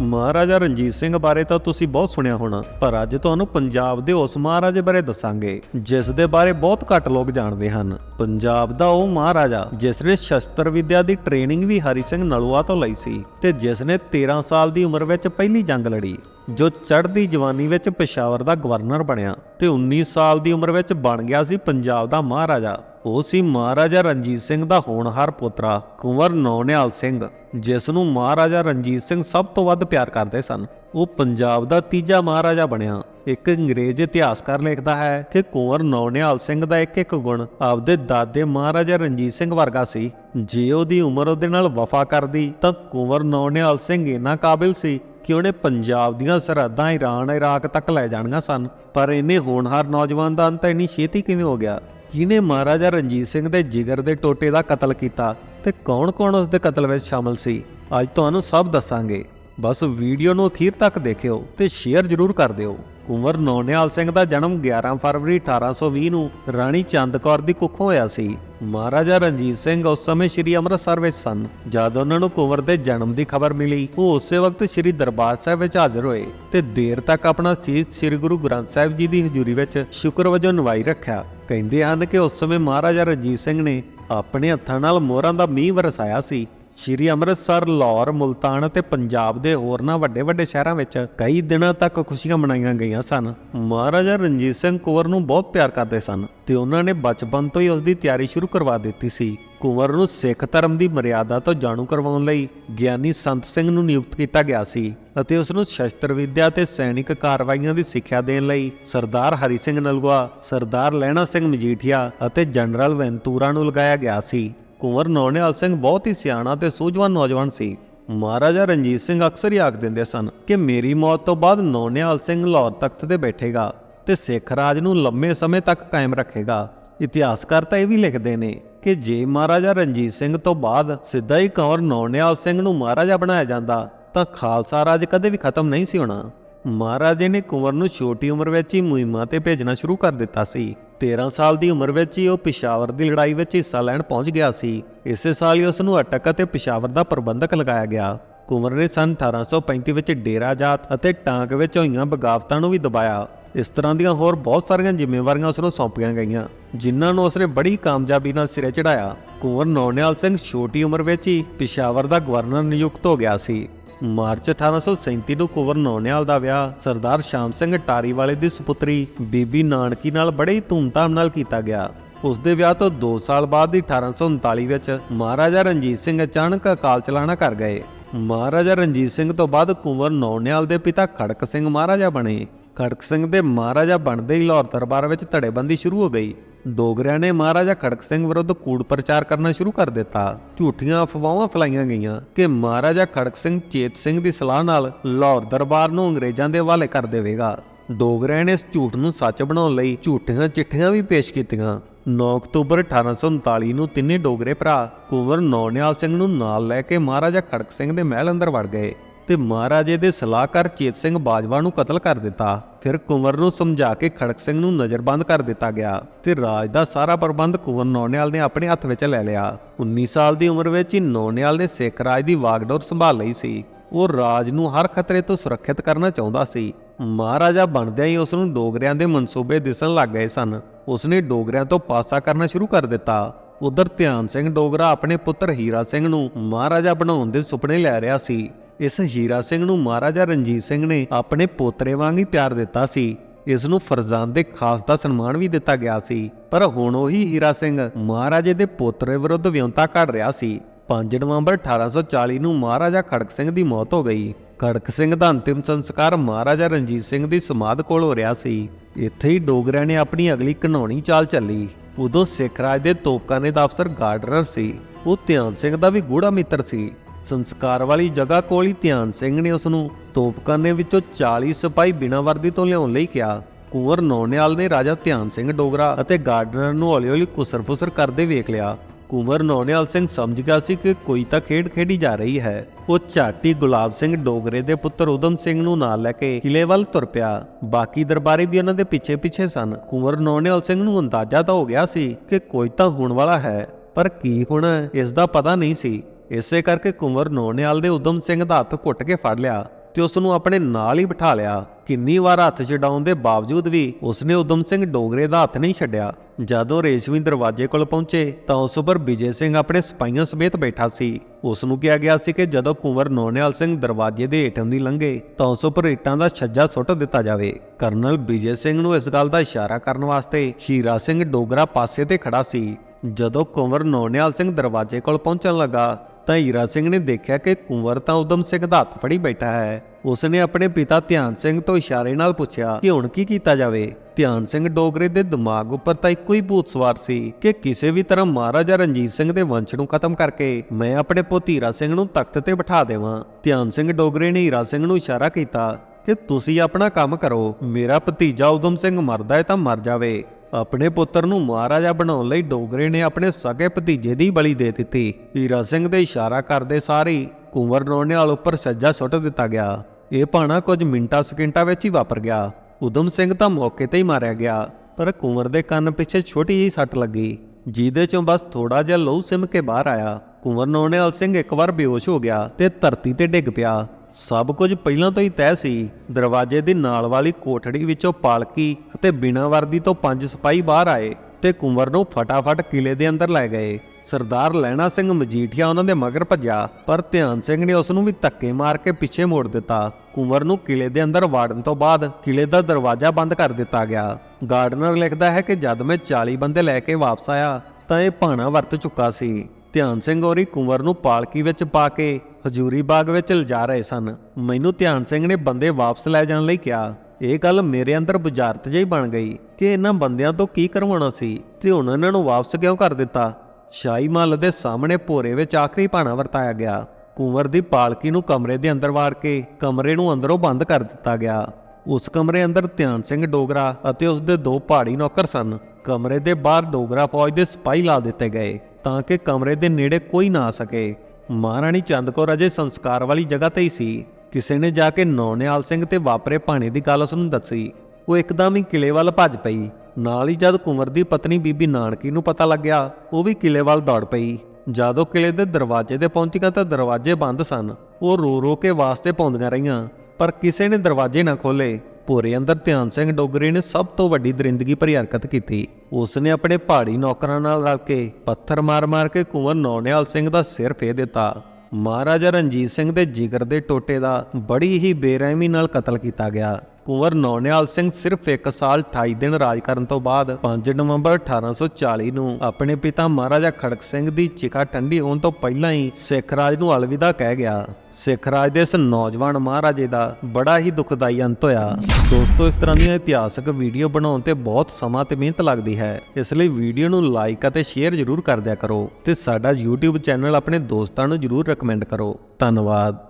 ਮਹਾਰਾਜਾ ਰਣਜੀਤ ਸਿੰਘ ਬਾਰੇ ਤਾਂ ਤੁਸੀਂ ਬਹੁਤ ਸੁਣਿਆ ਹੋਣਾ, ਪਰ ਅੱਜ ਤੁਹਾਨੂੰ ਪੰਜਾਬ ਦੇ ਉਸ ਮਹਾਰਾਜੇ ਬਾਰੇ ਦੱਸਾਂਗੇ, ਜਿਸ ਦੇ ਬਾਰੇ ਬਹੁਤ ਘੱਟ ਲੋਕ ਜਾਣਦੇ ਹਨ। ਪੰਜਾਬ ਦਾ ਉਹ ਮਹਾਰਾਜਾ ਜਿਸ ਨੇ ਸ਼ਸਤਰ ਵਿਦਿਆ ਦੀ ਟ੍ਰੇਨਿੰਗ ਵੀ ਹਰੀ ਸਿੰਘ ਨਲੂਆ ਤੋਂ ਲਈ ਸੀ, ਤੇ ਜਿਸ ਨੇ 13 ਸਾਲ ਦੀ ਉਮਰ ਵਿੱਚ ਪਹਿਲੀ ਜੰਗ ਲੜੀ। ਜੋ ਚੜ੍ਹਦੀ ਜਵਾਨੀ ਵਿੱਚ ਪੇਸ਼ਾਵਰ ਦਾ ਗਵਰਨਰ ਬਣਿਆ ਤੇ 19 ਸਾਲ ਦੀ ਉਮਰ ਵਿੱਚ ਬਣ ਗਿਆ ਸੀ ਪੰਜਾਬ ਦਾ ਮਹਾਰਾਜਾ। ਉਹ ਸੀ ਮਹਾਰਾਜਾ ਰਣਜੀਤ ਸਿੰਘ ਦਾ ਹੋਣਹਾਰ ਪੁੱਤਰਾ ਕੁੰਵਰ ਨੌਨਿਆਲ ਸਿੰਘ, ਜਿਸ ਨੂੰ ਮਹਾਰਾਜਾ ਰਣਜੀਤ ਸਿੰਘ ਸਭ ਤੋਂ ਵੱਧ ਪਿਆਰ ਕਰਦੇ ਸਨ। ਉਹ ਪੰਜਾਬ ਦਾ ਤੀਜਾ ਮਹਾਰਾਜਾ ਬਣਿਆ। ਇੱਕ ਅੰਗਰੇਜ਼ ਇਤਿਹਾਸਕਾਰ ਲਿਖਦਾ ਹੈ ਕਿ ਕੁੰਵਰ ਨੌਨਿਆਲ ਸਿੰਘ ਦਾ ਇੱਕ ਇੱਕ ਗੁਣ ਆਪਦੇ ਦਾਦੇ ਮਹਾਰਾਜਾ ਰਣਜੀਤ ਸਿੰਘ ਵਰਗਾ ਸੀ। ਜੇ ਉਹਦੀ ਉਮਰ ਉਹਦੇ ਨਾਲ ਵਫਾ ਕਰਦੀ ਤਾਂ ਕੁੰਵਰ ਨੌਨਿਆਲ ਸਿੰਘ ਇੰਨਾ ਕਾਬਿਲ ਸੀ ਕਿ ਉਹਨੇ ਪੰਜਾਬ ਦੀਆਂ ਸਰਹੱਦਾਂ ਈਰਾਨ ਇਰਾਕ ਤੱਕ ਲੈ ਜਾਣੀਆਂ ਸਨ। ਪਰ ਇਹਨੇ ਹੋਣਹਾਰ ਨੌਜਵਾਨ ਦਾ ਅੰਤ ਇੰਨੀ ਛੇਤੀ ਕਿਵੇਂ ਹੋ ਗਿਆ? ਕਿਹਨੇ ਮਹਾਰਾਜਾ ਰਣਜੀਤ ਸਿੰਘ ਦੇ ਜਿਗਰ ਦੇ ਟੋਟੇ ਦਾ ਕਤਲ ਕੀਤਾ ਤੇ ਕੌਣ-ਕੌਣ ਉਸ ਦੇ ਕਤਲ ਵਿੱਚ ਸ਼ਾਮਲ ਸੀ, ਅੱਜ ਤੁਹਾਨੂੰ ਸਭ ਦੱਸਾਂਗੇ। ਬਸ ਵੀਡੀਓ ਨੂੰ ਅਖੀਰ ਤੱਕ ਦੇਖਿਓ ਤੇ ਸ਼ੇਅਰ ਜ਼ਰੂਰ ਕਰ ਦਿਓ। ਕੁੰਵਰ ਨੌਨਿਆਲ ਸਿੰਘ ਦਾ ਜਨਮ 11 ਫਰਵਰੀ 1820 ਨੂੰ ਰਾਣੀ ਚੰਦ ਕੌਰ ਦੀ ਕੁੱਖੋਂ ਹੋਇਆ ਸੀ। ਮਹਾਰਾਜਾ ਰਣਜੀਤ ਸਿੰਘ ਉਸ ਸਮੇਂ ਸ੍ਰੀ ਅੰਮ੍ਰਿਤਸਰ ਵਿੱਚ ਸਨ। ਜਦ ਉਹਨਾਂ ਨੂੰ ਕੁੰਵਰ ਦੇ ਜਨਮ ਦੀ ਖਬਰ ਮਿਲੀ, ਉਹ ਉਸੇ ਵਕਤ ਸ੍ਰੀ ਦਰਬਾਰ ਸਾਹਿਬ ਵਿੱਚ ਹਾਜ਼ਰ ਹੋਏ ਤੇ ਦੇਰ ਤੱਕ ਆਪਣਾ ਸੀਸ ਸ੍ਰੀ ਗੁਰੂ ਗ੍ਰੰਥ ਸਾਹਿਬ ਜੀ ਦੀ ਹਜ਼ੂਰੀ ਵਿੱਚ ਸ਼ੁਕਰ ਵਜੋਂ ਨਿਵਾਈ ਰੱਖਿਆ। ਕਹਿੰਦੇ ਹਨ ਕਿ ਉਸ ਸਮੇਂ ਮਹਾਰਾਜਾ ਰਣਜੀਤ ਸਿੰਘ ਨੇ ਆਪਣੇ ਹੱਥਾਂ ਨਾਲ ਮੋਹਰਾਂ ਦਾ ਮੀਂਹ ਵਰਸਾਇਆ ਸੀ। ਸ਼੍ਰੀ ਅੰਮ੍ਰਿਤਸਰ, ਲਾਹੌਰ, ਮੁਲਤਾਨ ਅਤੇ ਪੰਜਾਬ ਦੇ ਹੋਰਨਾਂ ਵੱਡੇ ਵੱਡੇ ਸ਼ਹਿਰਾਂ ਵਿੱਚ ਕਈ ਦਿਨਾਂ ਤੱਕ ਖੁਸ਼ੀਆਂ ਮਨਾਈਆਂ ਗਈਆਂ ਸਨ। ਮਹਾਰਾਜਾ ਰਣਜੀਤ ਸਿੰਘ ਕੁੰਵਰ ਨੂੰ ਬਹੁਤ ਪਿਆਰ ਕਰਦੇ ਸਨ ਤੇ ਉਹਨਾਂ ਨੇ ਬਚਪਨ ਤੋਂ ਹੀ ਉਸ ਦੀ ਤਿਆਰੀ ਸ਼ੁਰੂ ਕਰਵਾ ਦਿੱਤੀ ਸੀ। ਕੁੰਵਰ ਨੂੰ ਸਿੱਖ ਧਰਮ ਦੀ ਮਰਿਆਦਾ ਤੋਂ ਜਾਣੂ ਕਰਵਾਉਣ ਲਈ ਗਿਆਨੀ ਸੰਤ ਸਿੰਘ ਨੂੰ ਨਿਯੁਕਤ ਕੀਤਾ ਗਿਆ ਸੀ ਅਤੇ ਉਸ ਨੂੰ ਸ਼ਸਤਰ ਵਿੱਦਿਆ ਤੇ ਸੈਨਿਕ ਕਾਰਵਾਈਆਂ ਦੀ ਸਿੱਖਿਆ ਦੇਣ ਲਈ ਸਰਦਾਰ ਹਰੀ ਸਿੰਘ ਨਲੂਆ, ਸਰਦਾਰ ਲਹਿਣਾ ਸਿੰਘ ਮਜੀਠੀਆ ਅਤੇ ਜਨਰਲ ਵੈਂਤੂਰਾ ਨੂੰ ਲਗਾਇਆ ਗਿਆ ਸੀ। ਕੁੰਵਰ ਨੌਨਿਆਲ ਸਿੰਘ ਬਹੁਤ ਹੀ ਸਿਆਣਾ ਤੇ ਸੂਝਵਾਨ ਨੌਜਵਾਨ ਸੀ। ਮਹਾਰਾਜਾ ਰਣਜੀਤ ਸਿੰਘ ਅਕਸਰ ਹੀ ਆਖ ਦਿੰਦੇ ਸਨ ਕਿ ਮੇਰੀ ਮੌਤ ਤੋਂ ਬਾਅਦ ਨੌਨਿਆਲ ਸਿੰਘ ਲਾਹੌਰ ਤਖਤ ਤੇ ਬੈਠੇਗਾ ਤੇ ਸਿੱਖ ਰਾਜ ਨੂੰ ਲੰਮੇ ਸਮੇਂ ਤੱਕ ਕਾਇਮ ਰੱਖੇਗਾ। ਇਤਿਹਾਸਕਾਰ ਤਾਂ ਇਹ ਵੀ ਲਿਖਦੇ ਨੇ ਕਿ ਜੇ ਮਹਾਰਾਜਾ ਰਣਜੀਤ ਸਿੰਘ ਤੋਂ ਬਾਅਦ ਸਿੱਧਾ ਹੀ ਕੰਵਰ ਨੌਨਿਆਲ ਸਿੰਘ ਨੂੰ ਮਹਾਰਾਜਾ ਬਣਾਇਆ ਜਾਂਦਾ, ਤਾਂ ਖਾਲਸਾ ਰਾਜ ਕਦੇ ਵੀ ਖਤਮ ਨਹੀਂ ਸੀ ਹੋਣਾ। ਮਹਾਰਾਜੇ ਨੇ ਕੁੰਵਰ ਨੂੰ ਛੋਟੀ ਉਮਰ ਵਿੱਚ ਹੀ ਮੁਹਿੰਮਾਂ ਤੇ ਭੇਜਣਾ ਸ਼ੁਰੂ ਕਰ ਦਿੱਤਾ ਸੀ। 13 ਸਾਲ ਦੀ ਉਮਰ ਵਿੱਚ ਹੀ ਉਹ ਪਿਸ਼ਾਵਰ ਦੀ ਲੜਾਈ ਵਿੱਚ ਹਿੱਸਾ ਲੈਣ ਪਹੁੰਚ ਗਿਆ ਸੀ। ਇਸੇ ਸਾਲ ਹੀ ਉਸ ਨੂੰ ਅਟਕ ਅਤੇ ਪਿਸ਼ਾਵਰ ਦਾ ਪ੍ਰਬੰਧਕ ਲਗਾਇਆ ਗਿਆ। ਕੁੰਵਰ ਨੇ ਸਨ 1835 ਵਿੱਚ ਡੇਰਾ ਜਾਤ ਅਤੇ ਟਾਂਕ ਵਿੱਚ ਹੋਈਆਂ ਬਗਾਵਤਾਂ ਨੂੰ ਵੀ ਦਬਾਇਆ। ਇਸ ਤਰ੍ਹਾਂ ਦੀਆਂ ਹੋਰ ਬਹੁਤ ਸਾਰੀਆਂ ਜ਼ਿੰਮੇਵਾਰੀਆਂ ਉਸ ਨੂੰ ਸੌਂਪੀਆਂ ਗਈਆਂ, ਜਿਨ੍ਹਾਂ ਨੂੰ ਉਸਨੇ ਬੜੀ ਕਾਮਯਾਬੀ ਨਾਲ ਸਿਰੇ ਚੜਾਇਆ ਕੁੰਵਰ ਨੌਨਿਆਲ ਸਿੰਘ ਛੋਟੀ ਉਮਰ ਵਿੱਚ ਹੀ ਪਿਸ਼ਾਵਰ ਦਾ ਗਵਰਨਰ ਨਿਯੁਕਤ ਹੋ ਗਿਆ ਸੀ। ਮਾਰਚ 1837 ਨੂੰ ਕੁਵਰ ਨੌਨਿਆਲ ਦਾ ਵਿਆਹ ਸਰਦਾਰ ਸ਼ਾਮ ਸਿੰਘ ਟਾਰੀਵਾਲੇ ਦੀ ਸੁਪੁੱਤਰੀ ਬੀਬੀ ਨਾਨਕੀ ਨਾਲ ਬੜੇ ਹੀ ਧੂਮਧਾਮ ਨਾਲ ਕੀਤਾ ਗਿਆ। ਉਸ ਦੇ ਵਿਆਹ ਤੋਂ 2 ਸਾਲ ਬਾਅਦ ਹੀ 1839 ਵਿੱਚ ਮਹਾਰਾਜਾ ਰਣਜੀਤ ਸਿੰਘ ਅਚਾਨਕ ਅਕਾਲ ਚਲਾਣਾ ਕਰ ਗਏ। ਮਹਾਰਾਜਾ ਰਣਜੀਤ ਸਿੰਘ ਤੋਂ ਬਾਅਦ ਕੁੰਵਰ ਨੌਨਿਆਲ ਦੇ ਪਿਤਾ ਖੜਕ ਸਿੰਘ ਮਹਾਰਾਜਾ ਬਣੇ। ਖੜਕ ਸਿੰਘ ਦੇ ਮਹਾਰਾਜਾ ਬਣਦੇ ਹੀ ਲਾਹੌਰ ਦਰਬਾਰ ਵਿੱਚ ਧੜੇਬੰਦੀ ਸ਼ੁਰੂ ਹੋ ਗਈ। ਡੋਗਰਿਆਂ ਨੇ ਮਹਾਰਾਜਾ ਖੜਕ ਸਿੰਘ ਵਿਰੁੱਧ ਕੂੜ ਪ੍ਰਚਾਰ ਕਰਨਾ ਸ਼ੁਰੂ ਕਰ ਦਿੱਤਾ। ਝੂਠੀਆਂ ਅਫਵਾਹਾਂ ਫੈਲਾਈਆਂ ਗਈਆਂ ਕਿ ਮਹਾਰਾਜਾ ਖੜਕ ਸਿੰਘ ਚੇਤ ਸਿੰਘ ਦੀ ਸਲਾਹ ਨਾਲ ਲਾਹੌਰ ਦਰਬਾਰ ਨੂੰ ਅੰਗਰੇਜ਼ਾਂ ਦੇ ਹਵਾਲੇ ਕਰ ਦੇਵੇਗਾ। ਡੋਗਰਿਆਂ ਨੇ ਇਸ ਝੂਠ ਨੂੰ ਸੱਚ ਬਣਾਉਣ ਲਈ ਝੂਠੀਆਂ ਚਿੱਠੀਆਂ ਵੀ ਪੇਸ਼ ਕੀਤੀਆਂ। 9 ਅਕਤੂਬਰ 1839 ਨੂੰ ਤਿੰਨੇ ਡੋਗਰੇ ਭਰਾ ਕੁੰਵਰ ਨੌਨਿਆਲ ਸਿੰਘ ਨੂੰ ਨਾਲ ਲੈ ਕੇ ਮਹਾਰਾਜਾ ਖੜਕ ਸਿੰਘ ਦੇ ਮਹਿਲ ਅੰਦਰ ਵੜ ਗਏ। ਤੇ ਮਹਾਰਾਜੇ ਦੇ ਸਲਾਹਕਾਰ ਚੇਤ ਸਿੰਘ ਬਾਜਵਾ ਨੂੰ ਕਤਲ ਕਰ ਦਿੱਤਾ। ਫਿਰ ਕੁੰਵਰ ਨੂੰ ਸਮਝਾ ਕੇ ਖੜਕ ਸਿੰਘ ਨੂੰ ਨਜ਼ਰਬੰਦ ਕਰ ਦਿੱਤਾ ਗਿਆ ਤੇ ਰਾਜ ਦਾ ਸਾਰਾ ਪ੍ਰਬੰਧ ਕੁੰਵਰ ਨੌਨਿਆਲ ਨੇ ਆਪਣੇ ਹੱਥ ਵਿੱਚ ਲੈ ਲਿਆ। 19 ਸਾਲ ਦੀ ਉਮਰ ਵਿੱਚ ਹੀ ਨੌਨਿਆਲ ਨੇ ਸਿੱਖ ਰਾਜ ਦੀ ਵਾਗਡੋਰ ਸੰਭਾਲ ਲਈ ਸੀ। ਉਹ ਰਾਜ ਨੂੰ ਹਰ ਖਤਰੇ ਤੋਂ ਸੁਰੱਖਿਅਤ ਕਰਨਾ ਚਾਹੁੰਦਾ ਸੀ। ਮਹਾਰਾਜਾ ਬਣਦਿਆਂ ਹੀ ਉਸ ਨੂੰ ਡੋਗਰਿਆਂ ਦੇ ਮਨਸੂਬੇ ਦਿਸਣ ਲੱਗ ਗਏ ਸਨ। ਉਸਨੇ ਡੋਗਰਿਆਂ ਤੋਂ ਪਾਸਾ ਕਰਨਾ ਸ਼ੁਰੂ ਕਰ ਦਿੱਤਾ। ਉਧਰ ਧਿਆਨ ਸਿੰਘ ਡੋਗਰਾ ਆਪਣੇ ਪੁੱਤਰ ਹੀਰਾ ਸਿੰਘ ਨੂੰ ਮਹਾਰਾਜਾ ਬਣਾਉਣ ਦੇ ਸੁਪਨੇ ਲੈ ਰਿਹਾ ਸੀ। ਇਸ ਹੀਰਾ ਸਿੰਘ ਨੂੰ ਮਹਾਰਾਜਾ ਰਣਜੀਤ ਸਿੰਘ ਨੇ ਆਪਣੇ ਪੋਤਰੇ ਵਾਂਗ ਹੀ ਪਿਆਰ ਦਿੱਤਾ ਸੀ। ਇਸ ਨੂੰ ਫਰਜ਼ਾਨ ਦੇ ਖਾਸ ਦਾ ਸਨਮਾਨ ਵੀ ਦਿੱਤਾ ਗਿਆ ਸੀ। ਪਰ ਹੁਣ ਉਹੀ ਹੀਰਾ ਸਿੰਘ ਮਹਾਰਾਜੇ ਦੇ ਪੋਤਰੇ ਵਿਰੁੱਧ ਵਿਉਂਤਾ ਘੜ ਰਿਹਾ ਸੀ। 5 ਨਵੰਬਰ 1840 ਨੂੰ ਮਹਾਰਾਜਾ ਖੜਕ ਸਿੰਘ ਦੀ ਮੌਤ ਹੋ ਗਈ। ਖੜਕ ਸਿੰਘ ਦਾ ਅੰਤਿਮ ਸੰਸਕਾਰ ਮਹਾਰਾਜਾ ਰਣਜੀਤ ਸਿੰਘ ਦੀ ਸਮਾਧ ਕੋਲ ਹੋ ਰਿਹਾ ਸੀ। ਇੱਥੇ ਹੀ ਡੋਗਰਿਆਂ ਨੇ ਆਪਣੀ ਅਗਲੀ ਘਨੌਣੀ ਚਾਲ ਚੱਲੀ। ਉਦੋਂ ਸਿੱਖ ਰਾਜ ਦੇ ਤੋਪਖਾਨੇ ਦਾ ਅਫਸਰ ਗਾਰਡਨਰ ਸੀ। ਉਹ ਧਿਆਨ ਸਿੰਘ ਦਾ ਵੀ ਗੂੜਾ ਮਿੱਤਰ ਸੀ। ਸੰਸਕਾਰ ਵਾਲੀ ਜਗ੍ਹਾ ਕੋਲ ਹੀ ਧਿਆਨ ਸਿੰਘ ਨੇ ਉਸ ਨੂੰ ਤੋਪਖਾਨੇ ਵਿੱਚੋਂ 40 ਸਿਪਾਹੀ ਬਿਨਾਂ ਵਰਦੀ ਤੋਂ ਲਿਆਉਣ ਲਈ ਕਿਹਾ। ਕੁੰਵਰ ਨੌਨਿਆਲ ਨੇ ਰਾਜਾ ਧਿਆਨ ਸਿੰਘ ਡੋਗਰਾ ਅਤੇ ਗਾਰਡਨਰ ਨੂੰ ਹੌਲੀ-ਹੌਲੀ ਕੁਸਰ-ਫੁਸਰ ਕਰਦੇ ਵੇਖ ਲਿਆ। ਕੁੰਵਰ ਨੌਨਿਆਲ ਸਿੰਘ ਸਮਝ ਗਿਆ ਸੀ ਕਿ ਕੋਈ ਤਾਂ ਖੇਡ ਖੇਡੀ ਜਾ ਰਹੀ ਹੈ। ਉਹ ਝਾਟੀ ਗੁਲਾਬ ਸਿੰਘ ਡੋਗਰੇ ਦੇ ਪੁੱਤਰ ਉਦਮ ਸਿੰਘ ਨੂੰ ਨਾਲ ਲੈ ਕੇ ਕਿਲੇ ਵੱਲ ਤੁਰ ਪਿਆ। ਬਾਕੀ ਦਰਬਾਰੀ ਵੀ ਉਹਨਾਂ ਦੇ ਪਿੱਛੇ-ਪਿੱਛੇ ਸਨ। ਕੁੰਵਰ ਨੌਨਿਆਲ ਸਿੰਘ ਨੂੰ ਅੰਦਾਜ਼ਾ ਤਾਂ ਹੋ ਗਿਆ ਸੀ ਕਿ ਕੋਈ ਤਾਂ ਹੋਣ ਵਾਲਾ ਹੈ, ਪਰ ਕੀ ਹੋਣਾ, ਇਸ ਦਾ ਪਤਾ ਨਹੀਂ ਸੀ। ਇਸੇ ਕਰਕੇ ਕੁੰਵਰ ਨੌਨਿਆਲ ਨੇ ਉਦਮ ਸਿੰਘ ਦਾ ਹੱਥ ਘੁੱਟ ਕੇ ਫੜ ਲਿਆ ਤੇ ਉਸ ਨੂੰ ਆਪਣੇ ਨਾਲ ਹੀ ਬਿਠਾ ਲਿਆ। ਕਿੰਨੀ ਵਾਰ ਹੱਥ ਛਡਾਉਣ ਦੇ ਬਾਵਜੂਦ ਵੀ ਉਸਨੇ ਉਦਮ ਸਿੰਘ ਡੋਗਰੇ ਦਾ ਹੱਥ ਨਹੀਂ ਛੱਡਿਆ। ਜਦੋਂ ਰੇਸ਼ਮੀ ਦਰਵਾਜ਼ੇ ਕੋਲ ਪਹੁੰਚੇ ਤਾਂ ਉਸ ਉੱਪਰ ਵਿਜੇ ਸਿੰਘ ਆਪਣੇ ਸਿਪਾਹੀਆਂ ਸਮੇਤ ਬੈਠਾ ਸੀ। ਉਸ ਨੂੰ ਕਿਹਾ ਗਿਆ ਸੀ ਕਿ ਜਦੋਂ ਕੁੰਵਰ ਨੋਨਿਆਲ ਸਿੰਘ ਦਰਵਾਜ਼ੇ ਦੇ ਹੇਠਾਂ ਦੀ ਲੰਘੇ ਤਾਂ ਉਸ ਉੱਪਰ ਇੱਟਾਂ ਦਾ ਛੱਜਾ ਸੁੱਟ ਦਿੱਤਾ ਜਾਵੇ। ਕਰਨਲ ਵਿਜੇ ਸਿੰਘ ਨੂੰ ਇਸ ਗੱਲ ਦਾ ਇਸ਼ਾਰਾ ਕਰਨ ਵਾਸਤੇ ਹੀਰਾ ਸਿੰਘ ਡੋਗਰਾ ਪਾਸੇ ਤੇ ਖੜਾ ਸੀ। ਜਦੋਂ ਕੁੰਵਰ ਨੋਨਿਆਲ ਸਿੰਘ ਦਰਵਾਜ਼ੇ ਕੋਲ ਪਹੁੰਚਣ ਲੱਗਾ ਤਾਂ ਹੀਰਾ ਸਿੰਘ ਨੇ ਦੇਖਿਆ ਕਿ ਕੁੰਵਰ ਤਾਂ ਉਦਮ ਸਿੰਘ ਦਾ ਹੱਥ ਫੜੀ ਬੈਠਾ ਹੈ। ਉਸਨੇ ਆਪਣੇ ਪਿਤਾ ਧਿਆਨ ਸਿੰਘ ਤੋਂ ਇਸ਼ਾਰੇ ਨਾਲ ਪੁੱਛਿਆ ਕਿ ਹੁਣ ਕੀ ਕੀਤਾ ਜਾਵੇ? ਧਿਆਨ ਸਿੰਘ ਡੋਗਰੇ ਦੇ ਦਿਮਾਗ ਉੱਪਰ ਤਾਂ ਇੱਕੋ ਹੀ ਭੂਤ ਸਵਾਰ ਸੀ ਕਿ ਕਿਸੇ ਵੀ ਤਰ੍ਹਾਂ ਮਹਾਰਾਜਾ ਰਣਜੀਤ ਸਿੰਘ ਦੇ ਵੰਸ਼ ਨੂੰ ਖਤਮ ਕਰਕੇ ਮੈਂ ਆਪਣੇ ਪੁੱਤ ਹੀਰਾ ਸਿੰਘ ਨੂੰ ਤਖਤ ਤੇ ਬਿਠਾ ਦੇਵਾਂ। ਧਿਆਨ ਸਿੰਘ ਡੋਗਰੇ ਨੇ ਹੀਰਾ ਸਿੰਘ ਨੂੰ ਇਸ਼ਾਰਾ ਕੀਤਾ ਕਿ ਤੁਸੀਂ ਆਪਣਾ ਕੰਮ ਕਰੋ, ਮੇਰਾ ਭਤੀਜਾ ਉਦਮ ਸਿੰਘ ਮਰਦਾ ਹੈ ਤਾਂ ਮਰ ਜਾਵੇ। ਆਪਣੇ ਪੁੱਤਰ ਨੂੰ ਮਹਾਰਾਜਾ ਬਣਾਉਣ ਲਈ ਡੋਗਰੇ ਨੇ ਆਪਣੇ ਸਗੇ ਭਤੀਜੇ ਦੀ ਬਲੀ ਦੇ ਦਿੱਤੀ। ਹੀਰਾ ਸਿੰਘ ਦੇ ਇਸ਼ਾਰਾ ਕਰਦੇ ਸਾਰੇ ਹੀ ਕੁੰਵਰ ਨੋਨਿਆਲ ਉੱਪਰ ਸੱਜਾ ਸੁੱਟ ਦਿੱਤਾ ਗਿਆ। ਇਹ ਭਾਣਾ ਕੁਝ ਮਿੰਟਾਂ ਸਕਿੰਟਾਂ ਵਿੱਚ ਹੀ ਵਾਪਰ ਗਿਆ। ਉਦਮ ਸਿੰਘ ਤਾਂ ਮੌਕੇ ਤੇ ਹੀ ਮਾਰਿਆ ਗਿਆ, ਪਰ ਕੁੰਵਰ ਦੇ ਕੰਨ ਪਿੱਛੇ ਛੋਟੀ ਜਿਹੀ ਸੱਟ ਲੱਗੀ। ਜਿਹਦੇ ਚੋਂ ਬਸ ਥੋੜਾ ਜਿਹਾ ਲਹੂ ਸਿਮ ਕੇ ਬਾਹਰ ਆਇਆ। ਕੁੰਵਰ ਨੋਨਿਆਲ ਸਿੰਘ ਇੱਕ ਵਾਰ ਬੇਹੋਸ਼ ਹੋ ਗਿਆ ਤੇ ਧਰਤੀ ਤੇ ਡਿੱਗ ਪਿਆ। ਸਭ ਕੁਝ ਪਹਿਲਾਂ ਤੋਂ ਹੀ ਤੈਅ ਸੀ। ਦਰਵਾਜ਼ੇ ਦੀ ਨਾਲ ਵਾਲੀ ਕੋਠੜੀ ਵਿੱਚੋਂ ਪਾਲਕੀ ਅਤੇ ਬਿਨਾਂ ਵਰਦੀ ਤੋਂ ਪੰਜ ਸਿਪਾਹੀ ਬਾਹਰ ਆਏ ਤੇ ਕੁੰਵਰ ਨੂੰ ਫਟਾਫਟ ਕਿਲੇ ਦੇ ਅੰਦਰ ਲੈ ਗਏ। ਸਰਦਾਰ ਲੈਣਾ ਸਿੰਘ ਮਜੀਠੀਆ ਉਹਨਾਂ ਦੇ ਮਗਰ ਭੱਜਾ ਪਰ ਧਿਆਨ ਸਿੰਘ ਨੇ ਉਸ ਨੂੰ ਵੀ ਧੱਕੇ ਮਾਰ ਕੇ ਪਿੱਛੇ ਮੋੜ ਦਿੱਤਾ। ਕੁੰਵਰ ਨੂੰ ਕਿਲੇ ਦੇ ਅੰਦਰ ਵਾੜਨ ਤੋਂ ਬਾਅਦ ਕਿਲੇ ਦਾ ਦਰਵਾਜ਼ਾ ਬੰਦ ਕਰ ਦਿੱਤਾ ਗਿਆ। ਗਾਰਡਨਰ ਲਿਖਦਾ ਹੈ ਕਿ ਜਦ ਮੈਂ 40 ਬੰਦੇ ਲੈ ਕੇ ਵਾਪਸ ਆਇਆ, ਤਾਂ ਇਹ ਭਾਣਾ ਵਰਤ ਚੁੱਕਾ ਸੀ। ਧਿਆਨ ਸਿੰਘ ਔਰੀ ਕੁੰਵਰ ਨੂੰ ਪਾਲਕੀ ਵਿੱਚ ਪਾ ਕੇ ਹਜੂਰੀ ਬਾਗ ਵਿੱਚ ਲਿਜਾ ਰਹੇ ਸਨ। ਮੈਨੂੰ ਧਿਆਨ ਸਿੰਘ ਨੇ ਬੰਦੇ ਵਾਪਸ ਲੈ ਜਾਣ ਲਈ ਕਿਹਾ। ਇਹ ਗੱਲ ਮੇਰੇ ਅੰਦਰ ਬੁਝਾਰਤ ਜਿਹੀ ਬਣ ਗਈ ਕਿ ਇਹਨਾਂ ਬੰਦਿਆਂ ਤੋਂ ਕੀ ਕਰਵਾਉਣਾ ਸੀ ਤੇ ਹੁਣ ਇਹਨਾਂ ਨੂੰ ਵਾਪਸ ਕਿਉਂ ਕਰ ਦਿੱਤਾ? ਸ਼ਾਹੀ ਮਹੱਲ ਦੇ ਸਾਹਮਣੇ ਭੋਰੇ ਵਿੱਚ ਆਖਰੀ ਭਾਣਾ ਵਰਤਾਇਆ ਗਿਆ। ਕੁੰਵਰ ਦੀ ਪਾਲਕੀ ਨੂੰ ਕਮਰੇ ਦੇ ਅੰਦਰ ਵਾੜ ਕੇ ਕਮਰੇ ਨੂੰ ਅੰਦਰੋਂ ਬੰਦ ਕਰ ਦਿੱਤਾ ਗਿਆ। ਉਸ ਕਮਰੇ ਅੰਦਰ ਧਿਆਨ ਸਿੰਘ ਡੋਗਰਾ ਅਤੇ ਉਸ ਦੇ ਦੋ ਪਹਾੜੀ ਨੌਕਰ ਸਨ। ਕਮਰੇ ਦੇ ਬਾਹਰ ਡੋਗਰਾ ਫੌਜ ਦੇ ਸਿਪਾਹੀ ਲਾ ਦਿੱਤੇ ਗਏ ਤਾਂ ਕਿ ਕਮਰੇ ਦੇ ਨੇੜੇ ਕੋਈ ਨਾ ਆ ਸਕੇ। ਮਹਾਰਾਣੀ ਚੰਦ ਕੌਰ ਅਜੇ ਸੰਸਕਾਰ ਵਾਲੀ ਜਗ੍ਹਾ ਤੇ ਹੀ ਸੀ। ਕਿਸੇ ਨੇ ਜਾ ਕੇ ਨੌਨਿਆਲ ਸਿੰਘ ਤੇ ਵਾਪਰੇ ਭਾਣੇ ਦੀ ਗੱਲ ਉਸ ਨੂੰ ਦੱਸੀ। ਉਹ ਇੱਕਦਮ ਹੀ ਕਿਲੇ ਵੱਲ ਭੱਜ ਪਈ। ਨਾਲ ਹੀ ਜਦ ਕੁੰਵਰ ਦੀ ਪਤਨੀ ਬੀਬੀ ਨਾਨਕੀ ਨੂੰ ਪਤਾ ਲੱਗਿਆ, ਉਹ ਵੀ ਕਿਲੇ ਵੱਲ ਦੌੜ ਪਈ। ਜਦੋਂ ਕਿਲੇ ਦੇ ਦਰਵਾਜ਼ੇ ਤੇ ਪਹੁੰਚੀਆਂ ਤਾਂ ਦਰਵਾਜ਼ੇ ਬੰਦ ਸਨ। ਉਹ ਰੋ ਰੋ ਕੇ ਵਾਸਤੇ ਪਾਉਂਦੀਆਂ ਰਹੀਆਂ। ਪਰ ਕਿਸੇ ਨੇ ਦਰਵਾਜ਼ੇ ਨਾ ਖੋਲੇ ਭੋਰੇ ਅੰਦਰ ਧਿਆਨ ਸਿੰਘ ਡੋਗਰੇ ਨੇ ਸਭ ਤੋਂ ਵੱਡੀ ਦਰਿੰਦਗੀ ਭਰੀ ਹਰਕਤ ਕੀਤੀ। ਉਸ ਨੇ ਆਪਣੇ ਪਹਾੜੀ ਨੌਕਰਾਂ ਨਾਲ ਰਲ ਕੇ ਪੱਥਰ ਮਾਰ-ਮਾਰ ਕੇ ਕੁੰਵਰ ਨੌਨਿਆਲ ਸਿੰਘ ਦਾ ਸਿਰ ਫੇ ਦਿੱਤਾ। ਮਹਾਰਾਜਾ ਰਣਜੀਤ ਸਿੰਘ ਦੇ ਜਿਗਰ ਦੇ ਟੋਟੇ ਦਾ ਬੜੀ ਹੀ ਬੇਰਹਿਮੀ ਨਾਲ ਕਤਲ ਕੀਤਾ ਗਿਆ। ਕੁੰਵਰ ਨੌਨਿਆਲ ਸਿੰਘ ਸਿਰਫ 1 ਸਾਲ 28 ਦਿਨ ਰਾਜ ਕਰਨ ਤੋਂ ਬਾਅਦ 5 ਨਵੰਬਰ 1840 ਨੂੰ ਆਪਣੇ ਪਿਤਾ ਮਹਾਰਾਜਾ ਖੜਕ ਸਿੰਘ ਦੀ ਚਿਖਾ ਠੰਡੀ ਹੋਣ ਤੋਂ ਪਹਿਲਾਂ ਹੀ ਸਿੱਖ ਰਾਜ ਨੂੰ ਅਲਵਿਦਾ ਕਹਿ ਗਿਆ ਸਿੱਖ ਰਾਜ ਦੇ ਇਸ ਨੌਜਵਾਨ ਮਹਾਰਾਜੇ ਦਾ ਬੜਾ ਹੀ ਦੁਖਦਾਈ ਅੰਤ ਹੋਇਆ ਦੋਸਤੋ ਇਸ ਤਰ੍ਹਾਂ ਦੀਆਂ ਇਤਿਹਾਸਕ ਵੀਡੀਓ ਬਣਾਉਣ ਤੇ ਬਹੁਤ ਸਮਾਂ ਤੇ ਮਿਹਨਤ ਲੱਗਦੀ ਹੈ ਇਸ ਲਈ ਵੀਡੀਓ ਨੂੰ ਲਾਈਕ ਅਤੇ ਸ਼ੇਅਰ ਜ਼ਰੂਰ ਕਰ ਦਿਆ ਕਰੋ ਤੇ ਸਾਡਾ YouTube ਚੈਨਲ ਆਪਣੇ ਦੋਸਤਾਂ ਨੂੰ ਜ਼ਰੂਰ ਰეკਮੈਂਡ ਕਰੋ ਧੰਨਵਾਦ